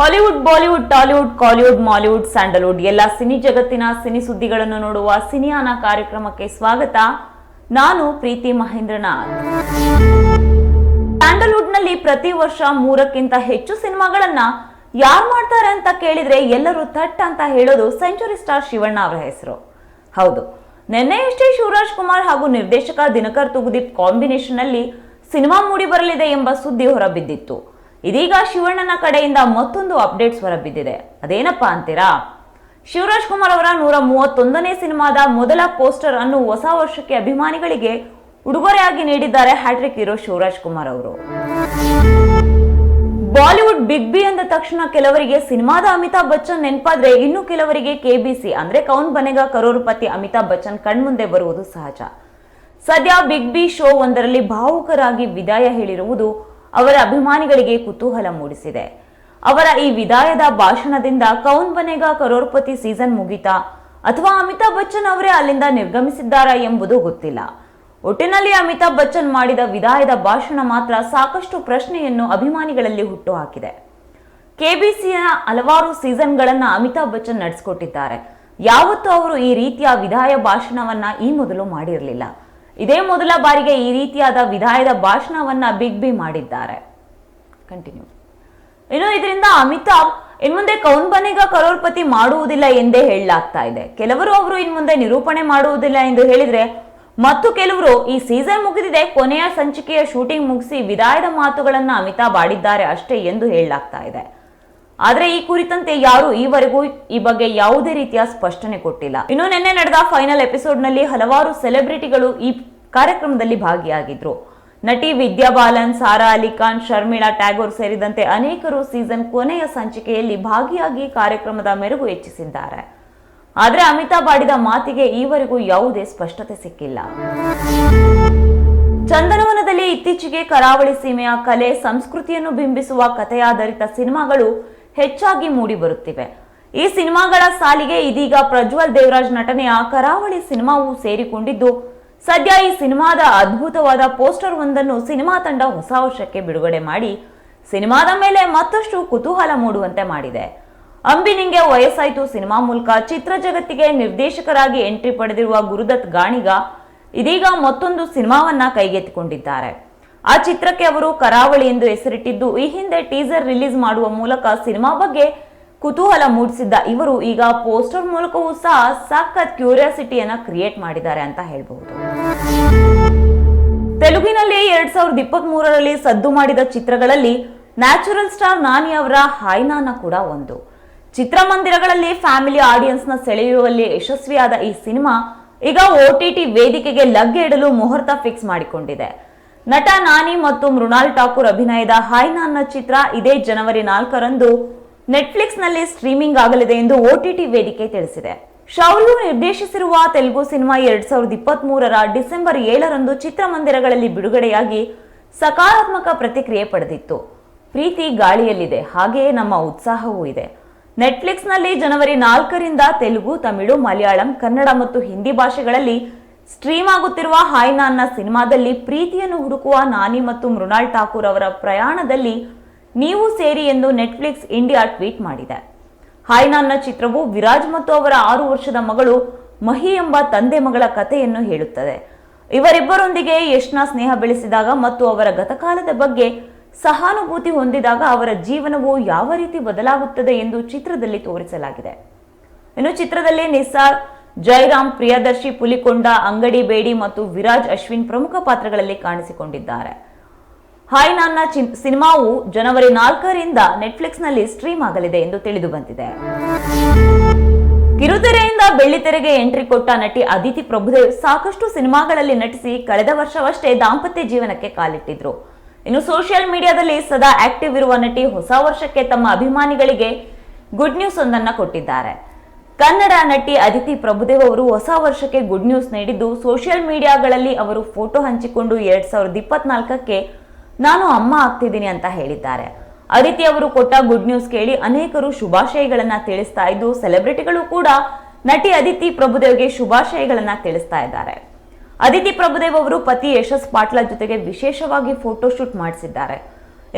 Hollywood, Bollywood, Tollywood, Kollywood, Mollywood, Sandalwood ಎಲ್ಲ cine ಜಗತ್ತಿನ cine ಸುದ್ದಿಗಳನ್ನು ನೋಡುವ ಸಿನಿಯಾನ ಕಾರ್ಯಕ್ರಮಕ್ಕೆ ಸ್ವಾಗತ. ನಾನು ಪ್ರೀತಿ ಮಹೇಂದ್ರನಾಥ್. ಸ್ಯಾಂಡಲ್ವುಡ್ನಲ್ಲಿ ಪ್ರತಿ ವರ್ಷ ಮೂರಕ್ಕಿಂತ ಹೆಚ್ಚು ಸಿನಿಮಾಗಳನ್ನ ಯಾರು ಮಾಡ್ತಾರೆ ಅಂತ ಕೇಳಿದ್ರೆ ಎಲ್ಲರೂ ಥಟ್ ಅಂತ ಹೇಳೋದು ಸೆಂಚುರಿ ಸ್ಟಾರ್ ಶಿವಣ್ಣ ಅವರ ಹೆಸರು. ಹೌದು ನಿನ್ನೆಯಷ್ಟೇ ಶಿವರಾಜ್ ಕುಮಾರ್ ಹಾಗೂ ನಿರ್ದೇಶಕ ದಿನಕರ್ ತುಗುದೀಪ್ ಕಾಂಬಿನೇಷನ್ ಅಲ್ಲಿ ಸಿನಿಮಾ ಮೂಡಿ ಬರಲಿದೆ ಎಂಬ ಸುದ್ದಿ ಹೊರಬಿದ್ದಿತ್ತು. ಇದೀಗ ಶಿವಣ್ಣನ ಕಡೆಯಿಂದ ಮತ್ತೊಂದು ಅಪ್ಡೇಟ್ಸ್ ಹೊರಬಿದ್ದಿದೆ. ಅದೇನಪ್ಪ ಅಂತೀರಾ? ಶಿವರಾಜ್ ಕುಮಾರ್ ಅವರ ನೂರ ಮೂವತ್ತೊಂದನೇ ಸಿನಿಮಾದ ಮೊದಲ ಪೋಸ್ಟರ್ ಅನ್ನು ಹೊಸ ವರ್ಷಕ್ಕೆ ಅಭಿಮಾನಿಗಳಿಗೆ ಉಡುಗೊರೆಯಾಗಿ ನೀಡಿದ್ದಾರೆ ಹ್ಯಾಟ್ರಿಕ್ ಹೀರೋ ಶಿವರಾಜ್ ಕುಮಾರ್ ಅವರು. ಬಾಲಿವುಡ್ ಬಿಗ್ ಬಿ ಅಂದ ತಕ್ಷಣ ಕೆಲವರಿಗೆ ಸಿನಿಮಾದ ಅಮಿತಾಬ್ ಬಚ್ಚನ್ ನೆನಪಾದ್ರೆ ಇನ್ನು ಕೆಲವರಿಗೆ ಕೆಬಿಸಿ ಅಂದ್ರೆ ಕೌನ್ ಬನೆಗ, ಕರೋರುಪತಿ, ಅಮಿತಾಬ್ ಬಚ್ಚನ್ ಕಣ್ಮುಂದೆ ಬರುವುದು ಸಹಜ. ಸದ್ಯ ಬಿಗ್ ಬಿ ಶೋ ಒಂದರಲ್ಲಿ ಭಾವುಕರಾಗಿ ವಿದಾಯ ಹೇಳಿರುವುದು ಅವರ ಅಭಿಮಾನಿಗಳಿಗೆ ಕುತೂಹಲ ಮೂಡಿಸಿದೆ. ಅವರ ಈ ವಿದಾಯದ ಭಾಷಣದಿಂದ ಕೌನ್ ಬನೆಗ ಕರೋರ್ಪತಿ ಸೀಸನ್ ಮುಗಿತಾ ಅಥವಾ ಅಮಿತಾಬ್ ಬಚ್ಚನ್ ಅವರೇ ಅಲ್ಲಿಂದ ನಿರ್ಗಮಿಸಿದ್ದಾರಾ ಎಂಬುದು ಗೊತ್ತಿಲ್ಲ. ಒಟ್ಟಿನಲ್ಲಿ ಅಮಿತಾಬ್ ಬಚ್ಚನ್ ಮಾಡಿದ ವಿದಾಯದ ಭಾಷಣ ಮಾತ್ರ ಸಾಕಷ್ಟು ಪ್ರಶ್ನೆಯನ್ನು ಅಭಿಮಾನಿಗಳಲ್ಲಿ ಹುಟ್ಟುಹಾಕಿದೆ. ಕೆಬಿಸಿಯ ಹಲವಾರು ಸೀಸನ್ಗಳನ್ನ ಅಮಿತಾಬ್ ಬಚ್ಚನ್ ನಡೆಸಿಕೊಟ್ಟಿದ್ದಾರೆ. ಯಾವತ್ತೂ ಅವರು ಈ ರೀತಿಯ ವಿದಾಯ ಭಾಷಣವನ್ನ ಈ ಮೊದಲು ಮಾಡಿರಲಿಲ್ಲ. ಇದೇ ಮೊದಲ ಬಾರಿಗೆ ಈ ರೀತಿಯಾದ ವಿಧಾಯದ ಭಾಷಣವನ್ನ ಬಿಗ್ ಬಿ ಮಾಡಿದ್ದಾರೆ. ಕಂಟಿನ್ಯೂ ಇನ್ನು ಇದರಿಂದ ಅಮಿತಾಬ್ ಇನ್ಮುಂದೆ ಕೌನ್ ಬನೆಗ ಕರೋರ್ಪತಿ ಮಾಡುವುದಿಲ್ಲ ಎಂದೇ ಹೇಳಲಾಗ್ತಾ ಇದೆ. ಕೆಲವರು ಅವರು ಇನ್ಮುಂದೆ ನಿರೂಪಣೆ ಮಾಡುವುದಿಲ್ಲ ಎಂದು ಹೇಳಿದ್ರೆ, ಮತ್ತು ಕೆಲವರು ಈ ಸೀಸನ್ ಮುಗಿದಿದೆ, ಕೊನೆಯ ಸಂಚಿಕೆಯ ಶೂಟಿಂಗ್ ಮುಗಿಸಿ ವಿದಾಯದ ಮಾತುಗಳನ್ನ ಅಮಿತಾಬ್ ಆಡಿದ್ದಾರೆ ಅಷ್ಟೇ ಎಂದು ಹೇಳಲಾಗ್ತಾ ಇದೆ. ಆದ್ರೆ ಈ ಕುರಿತಂತೆ ಯಾರು ಈವರೆಗೂ ಈ ಬಗ್ಗೆ ಯಾವುದೇ ರೀತಿಯ ಸ್ಪಷ್ಟನೆ ಕೊಟ್ಟಿಲ್ಲ. ಇನ್ನು ನಿನ್ನೆ ನಡೆದ ಫೈನಲ್ ಎಪಿಸೋಡ್ನಲ್ಲಿ ಹಲವಾರು ಸೆಲೆಬ್ರಿಟಿಗಳು ಈ ಕಾರ್ಯಕ್ರಮದಲ್ಲಿ ಭಾಗಿಯಾಗಿದ್ರು. ನಟಿ ವಿದ್ಯಾ ಬಾಲನ್, ಸಾರಾ ಅಲಿಖಾನ್ ಶರ್ಮಿಳಾ ಟ್ಯಾಗೋರ್ ಸೇರಿದಂತೆ ಅನೇಕರು ಸೀಸನ್ ಕೊನೆಯ ಸಂಚಿಕೆಯಲ್ಲಿ ಭಾಗಿಯಾಗಿ ಕಾರ್ಯಕ್ರಮದ ಮೆರುಗು ಹೆಚ್ಚಿಸಿದ್ದಾರೆ. ಆದರೆ ಅಮಿತಾಬ್ ಆಡಿದ ಮಾತಿಗೆ ಈವರೆಗೂ ಯಾವುದೇ ಸ್ಪಷ್ಟತೆ ಸಿಕ್ಕಿಲ್ಲ. ಚಂದನವನದಲ್ಲಿ ಇತ್ತೀಚೆಗೆ ಕರಾವಳಿ ಸೀಮೆಯ ಕಲೆ, ಸಂಸ್ಕೃತಿಯನ್ನು ಬಿಂಬಿಸುವ ಕಥೆಯಾಧಾರಿತ ಸಿನಿಮಾಗಳು ಹೆಚ್ಚಾಗಿ ಮೂಡಿಬರುತ್ತಿವೆ ಈ ಸಿನಿಮಾಗಳ ಸಾಲಿಗೆ ಇದೀಗ ಪ್ರಜ್ವಲ್ ದೇವರಾಜ್ ನಟನೆಯ ಕರಾವಳಿ ಸಿನಿಮಾವು ಸೇರಿಕೊಂಡಿದ್ದು ಸದ್ಯ ಈ ಸಿನಿಮಾದ ಅದ್ಭುತವಾದ ಪೋಸ್ಟರ್ ಒಂದನ್ನು ಸಿನಿಮಾ ತಂಡ ಹೊಸ ವರ್ಷಕ್ಕೆ ಬಿಡುಗಡೆ ಮಾಡಿ ಸಿನಿಮಾದ ಮೇಲೆ ಮತ್ತಷ್ಟು ಕುತೂಹಲ ಮೂಡುವಂತೆ ಮಾಡಿದೆ. ಅಂಬಿ ನಿಂಗೆ ವಯಸ್ಸಾಯಿತು. ಸಿನಿಮಾ ಮೂಲಕ ಚಿತ್ರ ಜಗತ್ತಿಗೆ ನಿರ್ದೇಶಕರಾಗಿ ಎಂಟ್ರಿ ಪಡೆದಿರುವ ಗುರುದತ್ ಗಾಣಿಗ ಇದೀಗ ಮತ್ತೊಂದು ಸಿನಿಮಾವನ್ನ ಕೈಗೆತ್ತಿಕೊಂಡಿದ್ದಾರೆ. ಆ ಚಿತ್ರಕ್ಕೆ ಅವರು ಕರಾವಳಿ ಎಂದು ಹೆಸರಿಟ್ಟಿದ್ದು, ಈ ಹಿಂದೆ ಟೀಸರ್ ರಿಲೀಸ್ ಮಾಡುವ ಮೂಲಕ ಸಿನಿಮಾ ಬಗ್ಗೆ ಕುತೂಹಲ ಮೂಡಿಸಿದ್ದ ಇವರು ಈಗ ಪೋಸ್ಟರ್ ಮೂಲಕವೂ ಸಹ ಸಖತ್ ಕ್ಯೂರಿಯಾಸಿಟಿಯನ್ನ ಕ್ರಿಯೇಟ್ ಮಾಡಿದ್ದಾರೆ ಅಂತ ಹೇಳ್ಬಹುದು. ತೆಲುಗಿನಲ್ಲಿ ಎರಡ್ ಸಾವಿರದ ಇಪ್ಪತ್ತ್ ಮೂರರಲ್ಲಿ ಸದ್ದು ಮಾಡಿದ ಚಿತ್ರಗಳಲ್ಲಿ ನ್ಯಾಚುರಲ್ ಸ್ಟಾರ್ ನಾನಿ ಅವರ ಹಾಯ್ನಾನ ಕೂಡ ಒಂದು. ಚಿತ್ರಮಂದಿರಗಳಲ್ಲಿ ಫ್ಯಾಮಿಲಿ ಆಡಿಯನ್ಸ್ನ ಸೆಳೆಯುವಲ್ಲಿ ಯಶಸ್ವಿಯಾದ ಈ ಸಿನಿಮಾ ಈಗ ಟಿ ವೇದಿಕೆಗೆ ಲಗ್ಗೆ ಇಡಲು ಮುಹೂರ್ತ ಫಿಕ್ಸ್ ಮಾಡಿಕೊಂಡಿದೆ. ನಟ ನಾನಿ ಮತ್ತು ಮೃಣಾಲ್ ಠಾಕೂರ್ ಅಭಿನಯದ ಹಾಯ್ನಾನ್ನ ಚಿತ್ರ ಇದೇ ಜನವರಿ ನಾಲ್ಕರಂದು ನೆಟ್ಫ್ಲಿಕ್ಸ್ನಲ್ಲಿ ಸ್ಟ್ರೀಮಿಂಗ್ ಆಗಲಿದೆ ಎಂದು ಓಟಿಟಿ ವೇದಿಕೆ ತಿಳಿಸಿದೆ. ಶೌಲು ನಿರ್ದೇಶಿಸಿರುವ ತೆಲುಗು ಸಿನಿಮಾ ಎರಡ್ ಸಾವಿರದ ಇಪ್ಪತ್ತ್ ಮೂರರ ಡಿಸೆಂಬರ್ ಏಳರಂದು ಚಿತ್ರಮಂದಿರಗಳಲ್ಲಿ ಬಿಡುಗಡೆಯಾಗಿ ಸಕಾರಾತ್ಮಕ ಪ್ರತಿಕ್ರಿಯೆ ಪಡೆದಿತ್ತು. ಪ್ರೀತಿ ಗಾಳಿಯಲ್ಲಿದೆ, ಹಾಗೆಯೇ ನಮ್ಮ ಉತ್ಸಾಹವೂ ಇದೆ. ನೆಟ್ಫ್ಲಿಕ್ಸ್ನಲ್ಲಿ ಜನವರಿ ನಾಲ್ಕರಿಂದ ತೆಲುಗು, ತಮಿಳು, ಮಲಯಾಳಂ, ಕನ್ನಡ ಮತ್ತು ಹಿಂದಿ ಭಾಷೆಗಳಲ್ಲಿ ಸ್ಟ್ರೀಮ್ ಆಗುತ್ತಿರುವ ಹಾಯ್ನಾನ್ನ ಸಿನಿಮಾದಲ್ಲಿ ಪ್ರೀತಿಯನ್ನು ಹುಡುಕುವ ನಾನಿ ಮತ್ತು ಮೃಣಾಲ್ ಠಾಕೂರ್ ಅವರ ಪ್ರಯಾಣದಲ್ಲಿ ನೀವು ಸೇರಿ ಎಂದು ನೆಟ್ಫ್ಲಿಕ್ಸ್ ಇಂಡಿಯಾ ಟ್ವೀಟ್ ಮಾಡಿದೆ. ಹಾಯ್ನಾನ್ನ ಚಿತ್ರವು ವಿರಾಜ್ ಮತ್ತು ಅವರ ಆರು ವರ್ಷದ ಮಗಳು ಮಹಿ ಎಂಬ ತಂದೆ ಮಗಳ ಕಥೆಯನ್ನು ಹೇಳುತ್ತದೆ. ಇವರಿಬ್ಬರೊಂದಿಗೆ ಯಶ್ನ ಸ್ನೇಹ ಬೆಳೆಸಿದಾಗ ಮತ್ತು ಅವರ ಗತಕಾಲದ ಬಗ್ಗೆ ಸಹಾನುಭೂತಿ ಹೊಂದಿದಾಗ ಅವರ ಜೀವನವು ಯಾವ ರೀತಿ ಬದಲಾಗುತ್ತದೆ ಎಂದು ಚಿತ್ರದಲ್ಲಿ ತೋರಿಸಲಾಗಿದೆ. ಇನ್ನು ಚಿತ್ರದಲ್ಲಿ ನಿಸಾರ್ ಜೈರಾಮ್, ಪ್ರಿಯದರ್ಶಿ, ಪುಲಿಕೊಂಡ, ಅಂಗಡಿ ಬೇಡಿ ಮತ್ತು ವಿರಾಜ್ ಅಶ್ವಿನ್ ಪ್ರಮುಖ ಪಾತ್ರಗಳಲ್ಲಿ ಕಾಣಿಸಿಕೊಂಡಿದ್ದಾರೆ. ಹಾಯ್ ನನ್ನ ಸಿನಿಮಾವು ಜನವರಿ ನಾಲ್ಕರಿಂದ ನೆಟ್ಫ್ಲಿಕ್ಸ್ನಲ್ಲಿ ಸ್ಟ್ರೀಮ್ ಆಗಲಿದೆ ಎಂದು ತಿಳಿದು ಬಂದಿದೆ. ಕಿರುತೆರೆಯಿಂದ ಬೆಳ್ಳಿತೆರೆಗೆ ಎಂಟ್ರಿ ಕೊಟ್ಟ ನಟಿ ಅದಿತಿ ಪ್ರಭುದೇವ್ ಸಾಕಷ್ಟು ಸಿನಿಮಾಗಳಲ್ಲಿ ನಟಿಸಿ ಕಳೆದ ವರ್ಷವಷ್ಟೇ ದಾಂಪತ್ಯ ಜೀವನಕ್ಕೆ ಕಾಲಿಟ್ಟಿದ್ರು. ಇನ್ನು ಸೋಷಿಯಲ್ ಮೀಡಿಯಾದಲ್ಲಿ ಸದಾ ಆಕ್ಟಿವ್ ಇರುವ ನಟಿ ಹೊಸ ವರ್ಷಕ್ಕೆ ತಮ್ಮ ಅಭಿಮಾನಿಗಳಿಗೆ ಗುಡ್ ನ್ಯೂಸ್ ಒಂದನ್ನ ಕೊಟ್ಟಿದ್ದಾರೆ. ಕನ್ನಡ ನಟಿ ಅದಿತಿ ಪ್ರಭುದೇವ್ ಅವರು ಹೊಸ ವರ್ಷಕ್ಕೆ ಗುಡ್ ನ್ಯೂಸ್ ನೀಡಿದ್ದು ಸೋಷಿಯಲ್ ಮೀಡಿಯಾಗಳಲ್ಲಿ ಅವರು ಫೋಟೋ ಹಂಚಿಕೊಂಡು ಎರಡ್ ಸಾವಿರದ ಇಪ್ಪತ್ನಾಲ್ಕಕ್ಕೆ ನಾನು ಅಮ್ಮ ಆಗ್ತಿದ್ದೀನಿ ಅಂತ ಹೇಳಿದ್ದಾರೆ. ಅದಿತಿ ಅವರು ಕೊಟ್ಟ ಗುಡ್ ನ್ಯೂಸ್ ಕೇಳಿ ಅನೇಕರು ಶುಭಾಶಯಗಳನ್ನ ತಿಳಿಸ್ತಾ ಇದ್ದು ಸೆಲೆಬ್ರಿಟಿಗಳು ಕೂಡ ನಟಿ ಅದಿತಿ ಪ್ರಭುದೇವ್ಗೆ ಶುಭಾಶಯಗಳನ್ನ ತಿಳಿಸ್ತಾ ಇದ್ದಾರೆ. ಅದಿತಿ ಪ್ರಭುದೇವ್ ಅವರು ಪತಿ ಯಶಸ್ ಪಾಟ್ಲ ಜೊತೆಗೆ ವಿಶೇಷವಾಗಿ ಫೋಟೋ ಶೂಟ್ ಮಾಡಿಸಿದ್ದಾರೆ.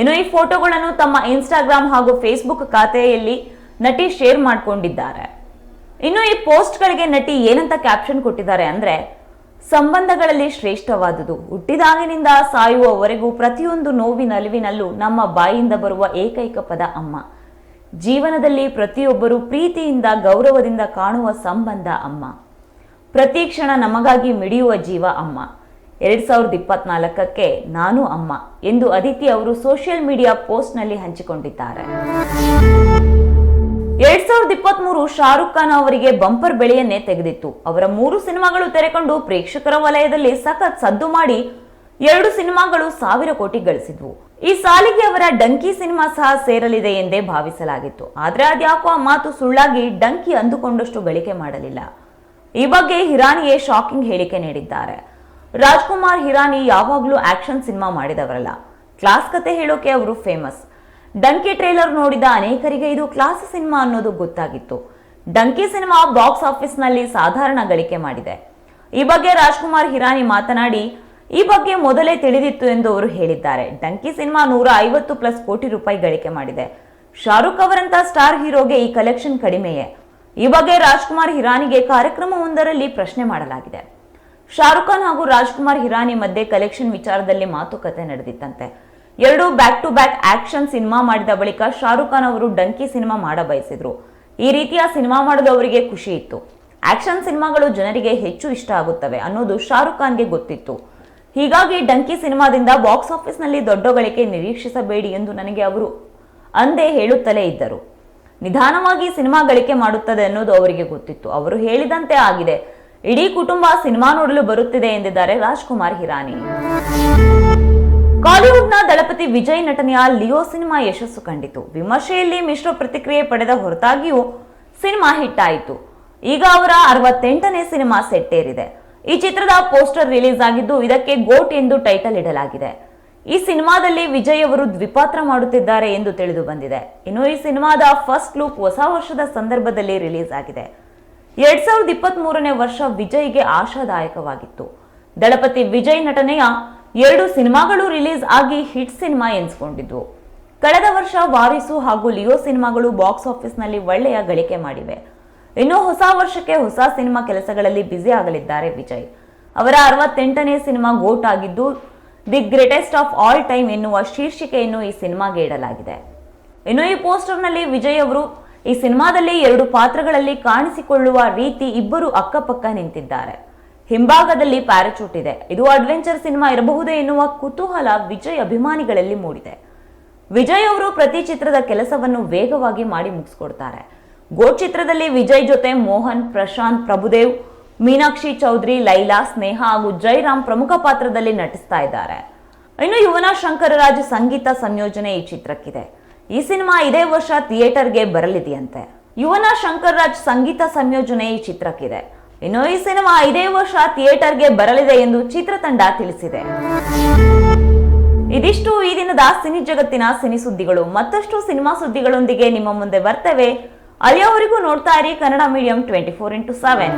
ಇನ್ನು ಈ ಫೋಟೋಗಳನ್ನು ತಮ್ಮ ಇನ್ಸ್ಟಾಗ್ರಾಮ್ ಹಾಗೂ ಫೇಸ್ಬುಕ್ ಖಾತೆಯಲ್ಲಿ ನಟಿ ಶೇರ್ ಮಾಡಿಕೊಂಡಿದ್ದಾರೆ. ಇನ್ನು ಈ ಪೋಸ್ಟ್ಗಳಿಗೆ ನಟಿ ಏನಂತ ಕ್ಯಾಪ್ಷನ್ ಕೊಟ್ಟಿದ್ದಾರೆ ಅಂದ್ರೆ ಸಂಬಂಧಗಳಲ್ಲಿ ಶ್ರೇಷ್ಠವಾದುದು. ಹುಟ್ಟಿದಾಗಿನಿಂದ ಸಾಯುವವರೆಗೂ ಪ್ರತಿಯೊಂದು ನೋವಿನಲುವಿನಲ್ಲೂ ನಮ್ಮ ಬಾಯಿಂದ ಬರುವ ಏಕೈಕ ಪದ ಅಮ್ಮ. ಜೀವನದಲ್ಲಿ ಪ್ರತಿಯೊಬ್ಬರು ಪ್ರೀತಿಯಿಂದ, ಗೌರವದಿಂದ ಕಾಣುವ ಸಂಬಂಧ ಅಮ್ಮ. ಪ್ರತಿ ಕ್ಷಣ ನಮಗಾಗಿ ಮಿಡಿಯುವ ಜೀವ ಅಮ್ಮ. ಎರಡ್ ಸಾವಿರದ ಇಪ್ಪತ್ನಾಲ್ಕಕ್ಕೆ ನಾನು ಅಮ್ಮ ಎಂದು ಅದಿತಿ ಅವರು ಸೋಷಿಯಲ್ ಮೀಡಿಯಾ ಪೋಸ್ಟ್ನಲ್ಲಿ ಹಂಚಿಕೊಂಡಿದ್ದಾರೆ. ಎರಡ್ ಸಾವಿರದ ಇಪ್ಪತ್ತ್ ಮೂರು ಶಾರುಖ್ ಖಾನ್ ಅವರಿಗೆ ಬಂಪರ್ ಬೆಳೆಯನ್ನೇ ತೆಗೆದಿತ್ತು. ಅವರ ಮೂರು ಸಿನಿಮಾಗಳು ತೆರೆಕೊಂಡು ಪ್ರೇಕ್ಷಕರ ವಲಯದಲ್ಲಿ ಸಖತ್ ಸದ್ದು ಮಾಡಿ ಎರಡು ಸಿನಿಮಾಗಳು ಸಾವಿರ ಕೋಟಿ ಗಳಿಸಿದ್ವು. ಈ ಸಾಲಿಗೆ ಅವರ ಡಂಕಿ ಸಿನಿಮಾ ಸಹ ಸೇರಲಿದೆ ಎಂದೇ ಭಾವಿಸಲಾಗಿತ್ತು. ಆದ್ರೆ ಅದ್ಯಾಕೋ ಆ ಮಾತು ಸುಳ್ಳಾಗಿ ಡಂಕಿ ಅಂದುಕೊಂಡಷ್ಟು ಗಳಿಕೆ ಮಾಡಲಿಲ್ಲ. ಈ ಬಗ್ಗೆ ಹಿರಾನಿಯೇ ಶಾಕಿಂಗ್ ಹೇಳಿಕೆ ನೀಡಿದ್ದಾರೆ. ರಾಜ್ಕುಮಾರ್ ಹಿರಾನಿ ಯಾವಾಗ್ಲೂ ಆಕ್ಷನ್ ಸಿನಿಮಾ ಮಾಡಿದವರಲ್ಲ. ಕ್ಲಾಸ್ ಕತೆ ಹೇಳೋಕೆ ಅವರು ಫೇಮಸ್ ಡಂಕಿ ಟ್ರೇಲರ್ ನೋಡಿದ ಅನೇಕರಿಗೆ ಇದು ಕ್ಲಾಸ್ ಸಿನಿಮಾ ಅನ್ನೋದು ಗೊತ್ತಾಗಿತ್ತು. ಡಂಕಿ ಸಿನಿಮಾ ಬಾಕ್ಸ್ ಆಫೀಸ್ನಲ್ಲಿ ಸಾಧಾರಣ ಗಳಿಕೆ ಮಾಡಿದೆ. ಈ ಬಗ್ಗೆ ರಾಜ್ಕುಮಾರ್ ಹಿರಾನಿ ಮಾತನಾಡಿ, ಈ ಬಗ್ಗೆ ಮೊದಲೇ ತಿಳಿದಿತ್ತು ಎಂದು ಅವರು ಹೇಳಿದ್ದಾರೆ. ಡಂಕಿ ಸಿನಿಮಾ ನೂರ ಐವತ್ತು ಪ್ಲಸ್ ಕೋಟಿ ರೂಪಾಯಿ ಗಳಿಕೆ ಮಾಡಿದೆ. ಶಾರುಖ್ ಅವರಂತ ಸ್ಟಾರ್ ಹೀರೋಗೆ ಈ ಕಲೆಕ್ಷನ್ ಕಡಿಮೆಯೇ? ಈ ಬಗ್ಗೆ ರಾಜ್ಕುಮಾರ್ ಹಿರಾನಿಗೆ ಕಾರ್ಯಕ್ರಮವೊಂದರಲ್ಲಿ ಪ್ರಶ್ನೆ ಮಾಡಲಾಗಿದೆ. ಶಾರುಖ್ ಖಾನ್ ಹಾಗೂ ರಾಜ್ಕುಮಾರ್ ಹಿರಾನಿ ಮಧ್ಯೆ ಕಲೆಕ್ಷನ್ ವಿಚಾರದಲ್ಲಿ ಮಾತುಕತೆ ನಡೆದಿತ್ತಂತೆ. ಎರಡು back to back action cinema ಮಾಡಿದ ಬಳಿಕ ಶಾರುಖ್ ಖಾನ್ ಅವರು ಡಂಕಿ ಸಿನಿಮಾ ಮಾಡ ಬಯಸಿದ್ರು ಈ ರೀತಿಯ ಸಿನಿಮಾ ಮಾಡಲು ಅವರಿಗೆ ಖುಷಿ ಇತ್ತು. ಆಕ್ಷನ್ ಸಿನಿಮಾಗಳು ಜನರಿಗೆ ಹೆಚ್ಚು ಇಷ್ಟ ಆಗುತ್ತವೆ ಅನ್ನೋದು ಶಾರುಖ್ ಖಾನ್ಗೆ ಗೊತ್ತಿತ್ತು. ಹೀಗಾಗಿ ಡಂಕಿ ಸಿನಿಮಾದಿಂದ ಬಾಕ್ಸ್ ಆಫೀಸ್ನಲ್ಲಿ ದೊಡ್ಡ ಗಳಿಕೆ ನಿರೀಕ್ಷಿಸಬೇಡಿ ಎಂದು ನನಗೆ ಅವರು ಅಂದೇ ಹೇಳುತ್ತಲೇ ಇದ್ದರು. ನಿಧಾನವಾಗಿ ಸಿನಿಮಾ ಗಳಿಕೆ ಮಾಡುತ್ತದೆ ಅನ್ನೋದು ಅವರಿಗೆ ಗೊತ್ತಿತ್ತು. ಅವರು ಹೇಳಿದಂತೆ ಆಗಿದೆ. ಇಡೀ ಕುಟುಂಬ ಸಿನಿಮಾ ನೋಡಲು ಬರುತ್ತಿದೆ ಎಂದಿದ್ದಾರೆ ರಾಜ್ಕುಮಾರ್ ಹಿರಾನಿ. ಕಾಲಿವುಡ್ನ ದಳಪತಿ ವಿಜಯ್ ನಟನೆಯ ಲಿಯೋ ಸಿನಿಮಾ ಯಶಸ್ಸು ಕಂಡಿತು. ವಿಮರ್ಶೆಯಲ್ಲಿ ಮಿಶ್ರ ಪ್ರತಿಕ್ರಿಯೆ ಪಡೆದ ಹೊರತಾಗಿಯೂ ಸಿನಿಮಾ ಹಿಟ್ ಆಯಿತು ಈಗ ಅವರ ಅರವತ್ತೆಂಟನೇ ಸಿನಿಮಾ ಸೆಟ್ಟೇರಿದೆ. ಈ ಚಿತ್ರದ ಪೋಸ್ಟರ್ ರಿಲೀಸ್ ಆಗಿದ್ದು ಇದಕ್ಕೆ ಗೋಟ್ ಎಂದು ಟೈಟಲ್ ಇಡಲಾಗಿದೆ. ಈ ಸಿನಿಮಾದಲ್ಲಿ ವಿಜಯ್ ಅವರು ದ್ವಿಪಾತ್ರ ಮಾಡುತ್ತಿದ್ದಾರೆ ಎಂದು ತಿಳಿದು ಬಂದಿದೆ. ಇನ್ನು ಈ ಸಿನಿಮಾದ ಫಸ್ಟ್ ಲುಕ್ ಹೊಸ ವರ್ಷದ ಸಂದರ್ಭದಲ್ಲಿ ರಿಲೀಸ್ ಆಗಿದೆ. ಎರಡ್ ಸಾವಿರದ ಇಪ್ಪತ್ತ್ ಮೂರನೇ ವರ್ಷ ವಿಜಯ್ಗೆ ಆಶಾದಾಯಕವಾಗಿತ್ತು. ದಳಪತಿ ವಿಜಯ್ ನಟನೆಯ ಎರಡು ಸಿನಿಮಾಗಳು ರಿಲೀಸ್ ಆಗಿ ಹಿಟ್ ಸಿನಿಮಾ ಎನಿಸಿಕೊಂಡಿದ್ವು ಕಳೆದ ವರ್ಷ ವಾರಿಸು ಹಾಗೂ ಲಿಯೋ ಸಿನಿಮಾಗಳು ಬಾಕ್ಸ್ ಆಫೀಸ್ನಲ್ಲಿ ಒಳ್ಳೆಯ ಗಳಿಕೆ ಮಾಡಿವೆ. ಇನ್ನು ಹೊಸ ವರ್ಷಕ್ಕೆ ಹೊಸ ಸಿನಿಮಾ ಕೆಲಸಗಳಲ್ಲಿ ಬ್ಯುಸಿ ಆಗಲಿದ್ದಾರೆ ವಿಜಯ್. ಅವರ ಅರವತ್ತೆಂಟನೇ ಸಿನಿಮಾ ಗೋಟ್ ಆಗಿದ್ದು, the greatest of all time ಎನ್ನುವ ಶೀರ್ಷಿಕೆಯನ್ನು ಈ ಸಿನಿಮಾಗೆ ಇಡಲಾಗಿದೆ. ಇನ್ನು ಈ ಪೋಸ್ಟರ್ನಲ್ಲಿ ವಿಜಯ್ ಅವರು, ಈ ಸಿನಿಮಾದಲ್ಲಿ ಎರಡು ಪಾತ್ರಗಳಲ್ಲಿ ಕಾಣಿಸಿಕೊಳ್ಳುವ ರೀತಿ ಇಬ್ಬರು ಅಕ್ಕಪಕ್ಕ ನಿಂತಿದ್ದಾರೆ. ಹಿಂಭಾಗದಲ್ಲಿ ಪ್ಯಾರಚೂಟ್ ಇದೆ. ಇದು ಅಡ್ವೆಂಚರ್ ಸಿನಿಮಾ ಇರಬಹುದೇ ಎನ್ನುವ ಕುತೂಹಲ ವಿಜಯ್ ಅಭಿಮಾನಿಗಳಲ್ಲಿ ಮೂಡಿದೆ. ವಿಜಯ್ ಅವರು ಪ್ರತಿ ಚಿತ್ರದ ಕೆಲಸವನ್ನು ವೇಗವಾಗಿ ಮಾಡಿ ಮುಗಿಸ್ಕೊಡ್ತಾರೆ. ಗೋ ಚಿತ್ರದಲ್ಲಿ ವಿಜಯ್ ಜೊತೆ ಮೋಹನ್, ಪ್ರಶಾಂತ್, ಪ್ರಭುದೇವ್, ಮೀನಾಕ್ಷಿ ಚೌಧರಿ, ಲೈಲಾ, ಸ್ನೇಹ ಹಾಗೂ ಜೈರಾಮ್ ಪ್ರಮುಖ ಪಾತ್ರದಲ್ಲಿ ನಟಿಸ್ತಾ ಇದ್ದಾರೆ. ಇನ್ನು ಯುವನ ಶಂಕರರಾಜ್ ಸಂಗೀತ ಸಂಯೋಜನೆ ಈ ಚಿತ್ರಕ್ಕಿದೆ. ಈ ಸಿನಿಮಾ ಇದೇ ವರ್ಷ ಥಿಯೇಟರ್ಗೆ ಬರಲಿದೆಯಂತೆ. ಯುವನ ಶಂಕರರಾಜ್ ಸಂಗೀತ ಸಂಯೋಜನೆ ಈ ಚಿತ್ರಕ್ಕಿದೆ. ಇನ್ನು ಈ ಸಿನಿಮಾ ಇದೇ ವರ್ಷ ಥಿಯೇಟರ್ಗೆ ಬರಲಿದೆ ಎಂದು ಚಿತ್ರತಂಡ ತಿಳಿಸಿದೆ. ಇದಿಷ್ಟು ಈ ದಿನದ ಸಿನಿ ಜಗತ್ತಿನ ಸಿನಿ ಸುದ್ದಿಗಳು. ಮತ್ತಷ್ಟು ಸಿನಿಮಾ ಸುದ್ದಿಗಳೊಂದಿಗೆ ನಿಮ್ಮ ಮುಂದೆ ಬರ್ತವೆ. ಅಲ್ಲಿಯವರೆಗೂ ನೋಡ್ತಾ ಇರಿ Kannada medium twenty four into seven.